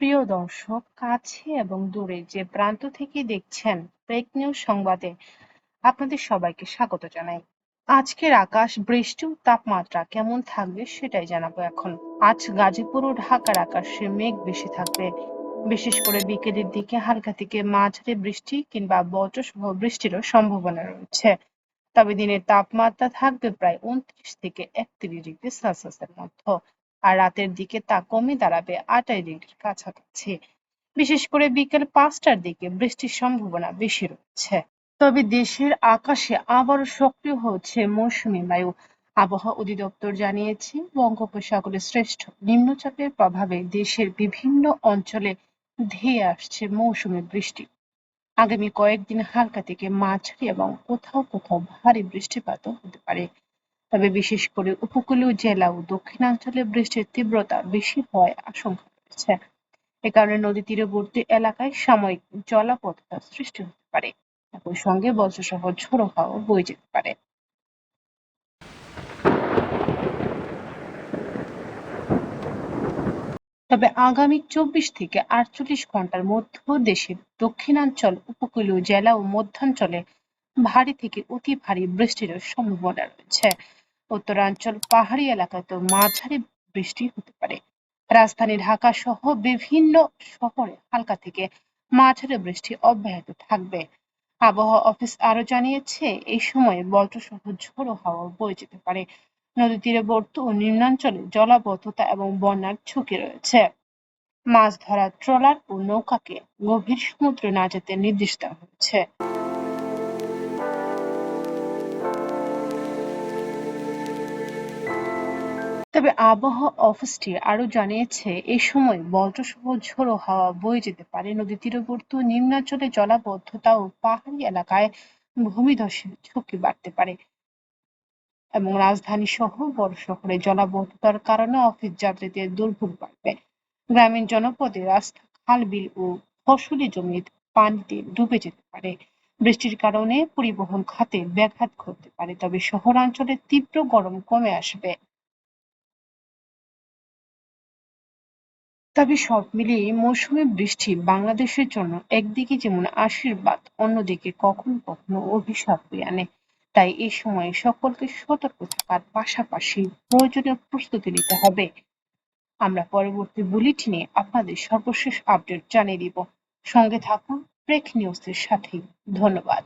প্রিয় দর্শক, কাছে এবং দূরে যে প্রান্ত থেকে দেখছেন ব্রেক নিউজ সংবাদে আপনাদের সবাইকে স্বাগত জানাই। আজকের আকাশ, বৃষ্টি ও তাপমাত্রা কেমন থাকবে সেটাই জানাব এখন। আজ গাজীপুর ও ঢাকার আকাশে মেঘ বেশি থাকবে। বিশেষ করে বিকেলের দিকে হালকা থেকে মাঝারি বৃষ্টি কিংবা বজ্রসহ বৃষ্টিরও সম্ভাবনা রয়েছে। তবে দিনের তাপমাত্রা থাকবে প্রায় উনত্রিশ থেকে একত্রিশ ডিগ্রি সেলসিয়াসের মধ্যে। আর রাতের দিকে তা কমে দাঁড়াবে আটাই ডিগ্রির কাছাকাছি। বিশেষ করে বিকেল পাঁচটার দিকে বৃষ্টির সম্ভাবনা বেশি রয়েছে। তবে দেশের আকাশে আবারও সক্রিয় হচ্ছে মৌসুমী বায়ু। আবহাওয়া অধিদপ্তর জানিয়েছে বঙ্গোপসাগরের শ্রেষ্ঠ নিম্নচাপের প্রভাবে দেশের বিভিন্ন অঞ্চলে ধেয়ে আসছে মৌসুমী বৃষ্টি। আগামী কয়েকদিন হালকা থেকে মাঝারি এবং কোথাও কোথাও ভারী বৃষ্টিপাতও হতে পারে। তবে বিশেষ করে উপকূলীয় জেলা ও দক্ষিণাঞ্চলে বৃষ্টির তীব্রতা বেশি হওয়ার আশঙ্কা রয়েছে। এ কারণে নদী তীরবর্তী এলাকায় সাময়িক জলাবদ্ধতা সৃষ্টি হতে পারে। একই সঙ্গে বজ্রসহ ঝোড়ো হাওয়া বয়ে যেতে পারে। তবে আগামী চব্বিশ থেকে আটচল্লিশ ঘণ্টার মধ্যে দেশের দক্ষিণাঞ্চল, উপকূলীয় জেলা ও মধ্যাঞ্চলে ভারী থেকে অতি ভারী বৃষ্টির সম্ভাবনা রয়েছে। উত্তরাঞ্চল পাহাড়ি এলাকায় তো মাঝারি বৃষ্টি হতে পারে। রাজধানী ঢাকা সহ বিভিন্ন শহরে হালকা থেকে মাঝারি বৃষ্টি অব্যাহত থাকবে। আবহাওয়া অফিস আরও জানিয়েছে, এই সময়ে বজ্রসহ ঝোড়ো হাওয়া বয়ে যেতে পারে। নদী তীরবর্তী ও নিম্নাঞ্চলে জলাবদ্ধতা এবং বন্যার ঝুঁকি রয়েছে। মাছ ধরা, ট্রলার ও নৌকাকে গভীর সমুদ্রে না যেতে নির্দেশ দেওয়া হয়েছে। তবে আবহাওয়া অফিসটি আরও জানিয়েছে এই সময় বজ্রসহ ঝোড়ো হাওয়া বয়ে যেতে পারে। নদী তীরবর্তী নিম্নাঞ্চলে জলাবদ্ধতা ও পাহাড়ি এলাকায় ভূমিধসের ঝুঁকি বাড়তে পারে এবং রাজধানী সহ বড় শহরে জলাবদ্ধতার কারণে অফিস যাত্রীদের দুর্ভোগ বাড়বে। গ্রামীণ জনপদে রাস্তা, খাল, বিল ও ফসলি জমি পানিতে ডুবে যেতে পারে। বৃষ্টির কারণে পরিবহন খাতে ব্যাঘাত ঘটতে পারে, তবে শহরাঞ্চলে তীব্র গরম কমে আসবে। তবে সব মিলিয়ে মৌসুমী বৃষ্টি বাংলাদেশের জন্য একদিকে যেমন আশীর্বাদ, অন্যদিকে কখনো কখনো অভিশাপ হয়ে আনে। তাই এই সময়ে সকলকে সতর্ক থাকার পাশাপাশি প্রয়োজনীয় প্রস্তুতি নিতে হবে। আমরা পরবর্তী বুলেটিনে আপনাদের সর্বশেষ আপডেট জানিয়ে দিব। সঙ্গে থাকুন ব্রেক নিউজের সাথে ধন্যবাদ।